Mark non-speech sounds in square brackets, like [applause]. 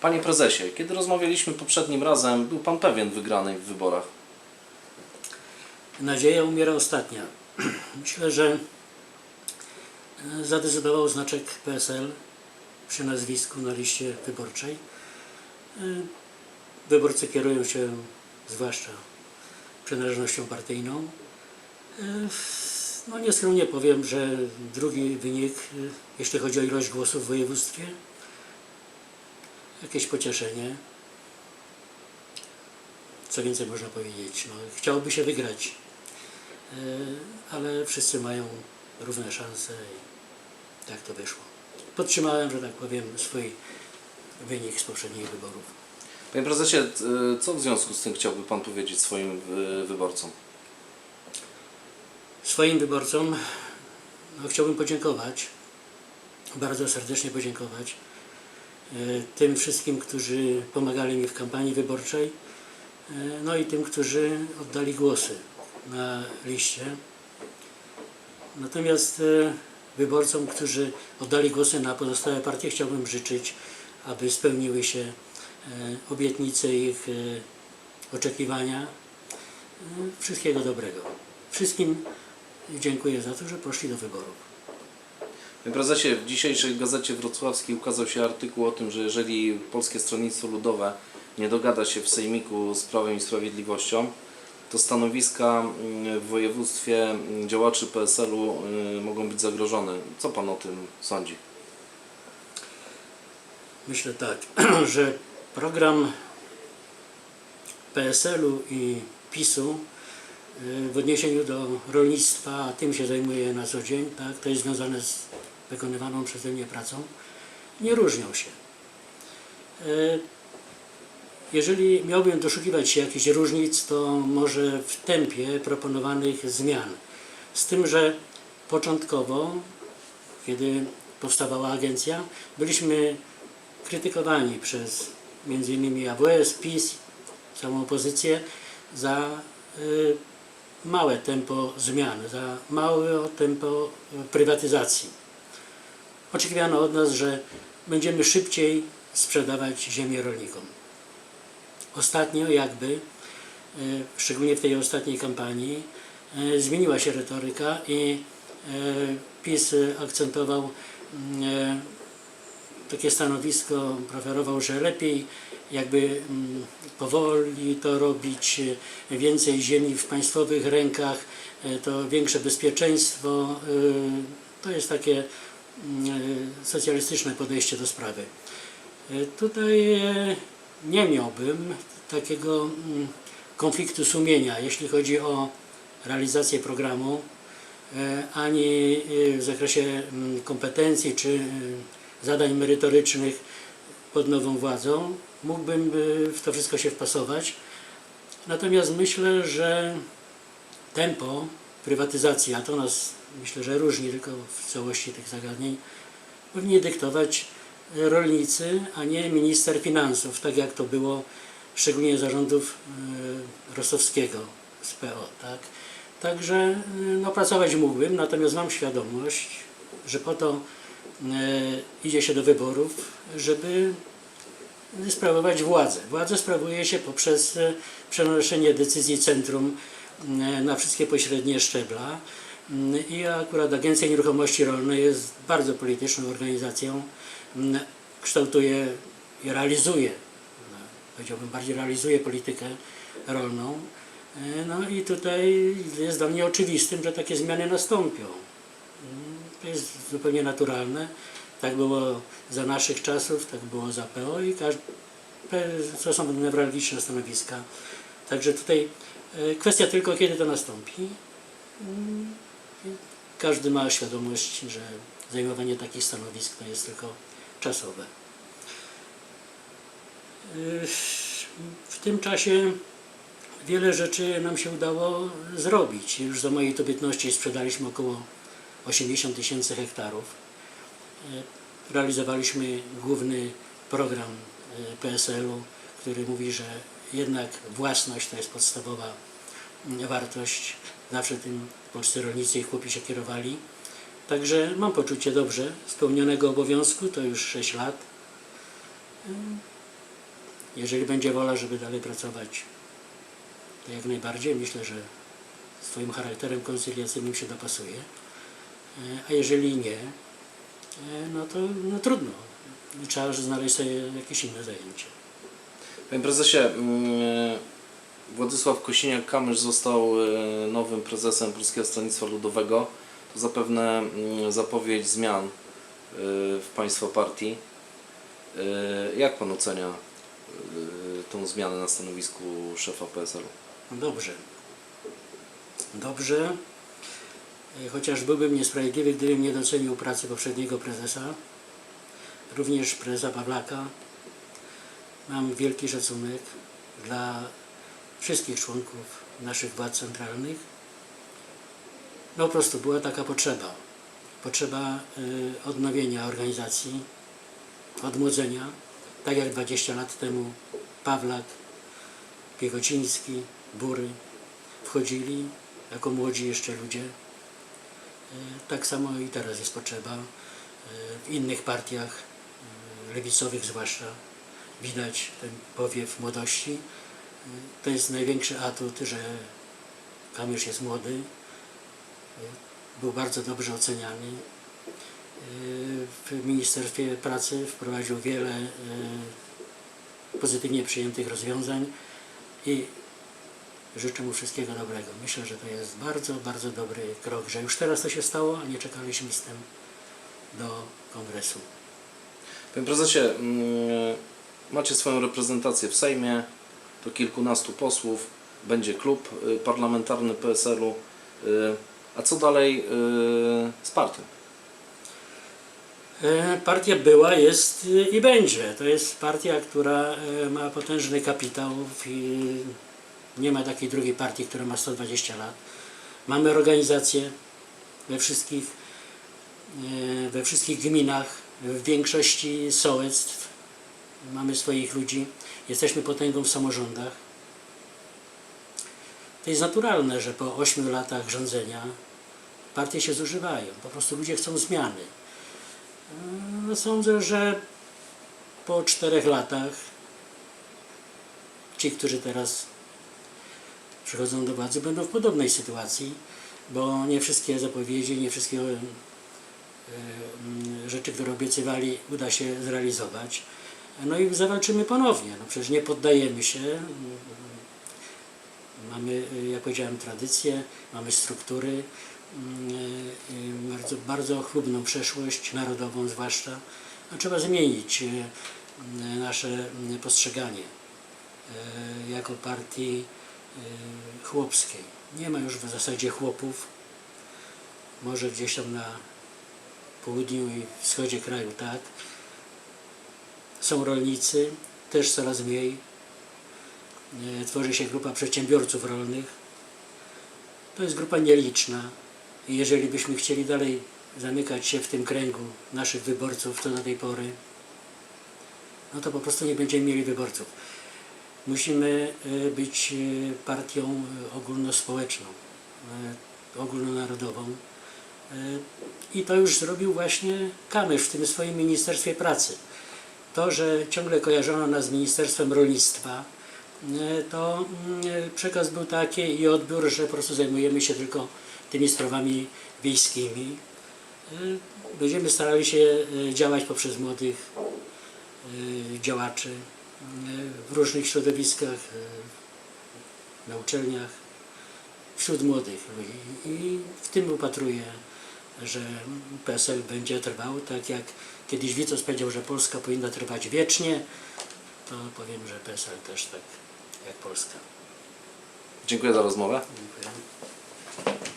Panie prezesie, kiedy rozmawialiśmy poprzednim razem, był pan pewien wygranej w wyborach. Nadzieja umiera ostatnia. [clears throat] Myślę, że e, zadecydował znaczek PSL przy nazwisku na liście wyborczej. E, Wyborcy kierują się zwłaszcza przynależnością partyjną. E, No nieskromnie powiem, że drugi wynik, jeśli chodzi o ilość głosów w województwie, jakieś pocieszenie. Co więcej można powiedzieć? No, chciałoby się wygrać E, ale wszyscy mają równe szanse i tak to wyszło. Podtrzymałem, że tak powiem, swój wynik z poprzednich wyborów. Panie prezesie, t- co w związku z tym chciałby pan powiedzieć swoim y, wyborcom? Swoim wyborcom no, chciałbym podziękować, bardzo serdecznie podziękować e, tym wszystkim, którzy pomagali mi w kampanii wyborczej, e, no i tym, którzy oddali głosy na liście. Natomiast e, wyborcom, którzy oddali głosy na pozostałe partie, chciałbym życzyć, aby spełniły się e, obietnice ich e, oczekiwania. E, Wszystkiego dobrego. Wszystkim dziękuję za to, że poszli do wyborów. Prezesie, w dzisiejszej gazecie wrocławskiej ukazał się artykuł o tym, że jeżeli Polskie Stronnictwo Ludowe nie dogada się w Sejmiku z Prawem i Sprawiedliwością, to stanowiska mm, w województwie działaczy PSL-u y, mogą być zagrożone. Co pan o tym sądzi? Myślę tak, [clears throat] że program PSL-u i PiSu y, w odniesieniu do rolnictwa, a tym się zajmuję na co dzień, tak, to jest związane z wykonywaną przeze mnie pracą, nie różnią się. Y, Jeżeli miałbym doszukiwać się jakichś różnic, to może w tempie proponowanych zmian. Z tym, że początkowo, kiedy powstawała agencja, byliśmy krytykowani przez m.in. AWS, PiS, całą opozycję za y, małe tempo zmian, za małe tempo prywatyzacji. Oczekiwano od nas, że będziemy szybciej sprzedawać ziemię rolnikom. Ostatnio jakby, y, szczególnie w tej ostatniej kampanii, y, zmieniła się retoryka i y, PiS akcentował y, takie stanowisko preferował, że lepiej jakby mm, powoli to robić, e, więcej ziemi w państwowych rękach, e, to większe bezpieczeństwo. e, To jest takie mm, e, socjalistyczne podejście do sprawy. E, Tutaj e, nie miałbym takiego mm, konfliktu sumienia, jeśli chodzi o realizację programu, e, ani e, w zakresie mm, kompetencji czy e, zadań merytorycznych pod nową władzą. Mógłbym w to wszystko się wpasować. Natomiast myślę, że tempo prywatyzacji, a to nas myślę, że różni tylko w całości tych zagadnień, powinni dyktować y, rolnicy, a nie minister finansów, tak jak to było szczególnie zarządów y, Rostowskiego z PO. Tak? Także y, no, pracować mógłbym, natomiast mam świadomość, że po to e, idzie się do wyborów, żeby sprawować władzę. Władzę sprawuje się poprzez e, przenoszenie decyzji centrum e, na wszystkie pośrednie szczebla. Mm, I akurat Agencja Nieruchomości Rolnej jest bardzo polityczną organizacją. Mm, Kształtuje i realizuje, no, powiedziałbym bardziej realizuje politykę rolną. E, No i tutaj jest dla mnie oczywistym, że takie zmiany nastąpią. To jest zupełnie naturalne. Tak było za naszych czasów, tak było za PO i każdy, to są newralgiczne stanowiska. Także tutaj e, kwestia tylko kiedy to nastąpi. Każdy ma świadomość, że zajmowanie takich stanowisk to jest tylko czasowe. W tym czasie wiele rzeczy nam się udało zrobić. Już za mojej dobytności sprzedaliśmy około 80 tysięcy hektarów. Realizowaliśmy główny program e, PSL-u, który mówi, że jednak własność to jest podstawowa mm, wartość. Zawsze tym polscy rolnicy i chłopi się kierowali. Także mam poczucie dobrze spełnionego obowiązku, to już 6 lat. Jeżeli będzie wola, żeby dalej pracować, to jak najbardziej myślę, że swoim charakterem koncyliacyjnym się dopasuje. E, A jeżeli nie, e, no to no trudno. Trzeba znaleźć sobie jakieś inne zajęcie. Panie prezesie, mm, Władysław Kosiniak-Kamysz został e, nowym prezesem Polskiego Stronnictwa Ludowego. To zapewne mm, zapowiedź zmian e, w Państwa partii. E, Jak Pan ocenia tą zmianę na stanowisku szefa PSL-u? Dobrze. Dobrze. Chociaż byłbym niesprawiedliwy, gdybym nie docenił pracy poprzedniego prezesa, również prezesa Pawlaka. Mam wielki szacunek dla wszystkich członków naszych władz centralnych. No po prostu była taka potrzeba. Potrzeba y, odnowienia organizacji, odmłodzenia. Tak jak 20 lat temu Pawlak, Piechociński, Bury wchodzili jako młodzi jeszcze ludzie. E, Tak samo i teraz jest potrzeba. E, W innych partiach, lewicowych zwłaszcza, widać ten powiew młodości. To jest największy atut, że Kamysz jest młody. Był bardzo dobrze oceniany. W Ministerstwie Pracy wprowadził wiele e, pozytywnie przyjętych rozwiązań i życzę mu wszystkiego dobrego. Myślę, że to jest bardzo, bardzo dobry krok, że już teraz to się stało, a nie czekaliśmy z tym do kongresu. Panie prezesie, mm, macie swoją reprezentację w Sejmie, to kilkunastu posłów, będzie klub y, parlamentarny PSL-u. y, A co dalej y, z partią? E, Partia była, jest i będzie. To jest partia, która e, ma potężny kapitał nie ma takiej drugiej partii, która ma 120 lat. Mamy organizacje we wszystkich, e, we wszystkich gminach, w większości sołectw. Mamy swoich ludzi. Jesteśmy potęgą w samorządach. To jest naturalne, że po 8 latach rządzenia partie się zużywają. Po prostu ludzie chcą zmiany. No, Sądzę, że po czterech latach ci, którzy teraz przychodzą do władzy, będą w podobnej sytuacji, bo nie wszystkie zapowiedzi, nie wszystkie e, mm, rzeczy, które obiecywali, uda się zrealizować. No i zawalczymy ponownie. No przecież nie poddajemy się. Mamy, jak powiedziałem, tradycje, mamy struktury, mm, bardzo, bardzo chlubną przeszłość, narodową zwłaszcza. No, trzeba zmienić e, nasze postrzeganie e, jako partii e, chłopskiej. Nie ma już w zasadzie chłopów. Może gdzieś tam na południu i wschodzie kraju tak. Są rolnicy, też coraz mniej. E, Tworzy się grupa przedsiębiorców rolnych. To jest grupa nieliczna. Jeżeli byśmy chcieli dalej zamykać się w tym kręgu naszych wyborców, co do tej pory, no to po prostu nie będziemy mieli wyborców. Musimy e, być e, partią ogólnospołeczną, ogólnonarodową. I to już zrobił właśnie Kamysz w tym swoim Ministerstwie Pracy. To, że ciągle kojarzono nas z Ministerstwem Rolnictwa, e, to mm, e, przekaz był taki i odbiór, że po prostu zajmujemy się tylko tymi sprawami wiejskimi. E, Będziemy starali się działać poprzez młodych działaczy w różnych środowiskach, na uczelniach, wśród młodych ludzi. I w tym upatruję, że PSL będzie trwał, tak jak kiedyś Witold powiedział, że Polska powinna trwać wiecznie, to powiem, że PSL też tak jak Polska. Dziękuję za rozmowę. Dziękuję.